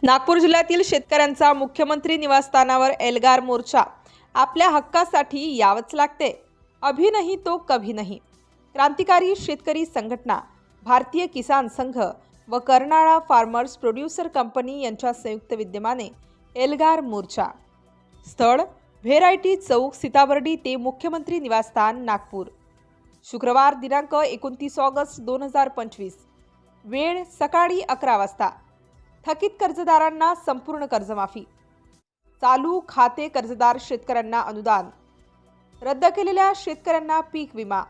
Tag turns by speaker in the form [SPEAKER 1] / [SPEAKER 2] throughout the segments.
[SPEAKER 1] नागपूर जिल्ह्यातील शेतकऱ्यांचा मुख्यमंत्री निवासस्थानावर एल्गार मोर्चा. आपल्या हक्कासाठी यावंच लागते. अभी नाही तो कभी नाही. क्रांतिकारी शेतकरी संघटना भारतीय किसान संघ व कर्नाळा फार्मर्स प्रोड्युसर कंपनी यांच्या संयुक्त विद्यमाने एल्गार मोर्चा. स्थळ व्हेरायटी चौक सीताबर्डी ते मुख्यमंत्री निवासस्थान नागपूर. शुक्रवार दिनांक एकोणतीस ऑगस्ट दोन हजार पंचवीस. वेळ सकाळी अकरा वाजता. थकीत कर्जदारांना संपूर्ण कर्जमाफी. चालू खाते कर्जदार शेतकऱ्यांना अनुदान. रद्द केलेल्या शेतकऱ्यांना पीक विमा.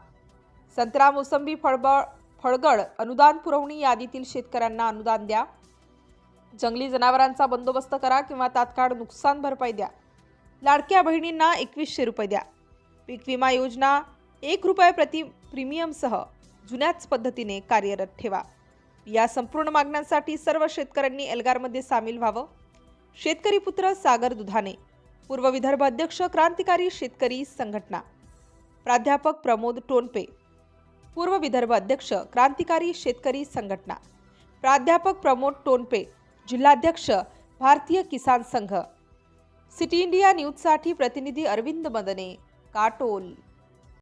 [SPEAKER 1] संत्रा मोसंबी फळबळ फळगड अनुदान पुरवणी यादीतील शेतकऱ्यांना अनुदान द्या. जंगली जनावरांचा बंदोबस्त करा किंवा तात्काळ नुकसान भरपाई द्या. लाडक्या बहिणींना एकवीसशे रुपये द्या. पीक विमा योजना एक रुपये प्रति प्रीमियमसह जुन्याच पद्धतीने कार्यरत ठेवा. या संपूर्ण मागण्यांसाठी सर्व शेतकऱ्यांनी एल्गारमध्ये सामील व्हावं. शेतकरी पुत्र सागर दुधाने पूर्व विदर्भ अध्यक्ष क्रांतिकारी शेतकरी संघटना. प्राध्यापक प्रमोद टोनपे पूर्व विदर्भ अध्यक्ष क्रांतिकारी शेतकरी संघटना. प्राध्यापक प्रमोद टोनपे जिल्हाध्यक्ष भारतीय किसान संघ. सिटी इंडिया न्यूजसाठी प्रतिनिधी अरविंद मदने काटोल.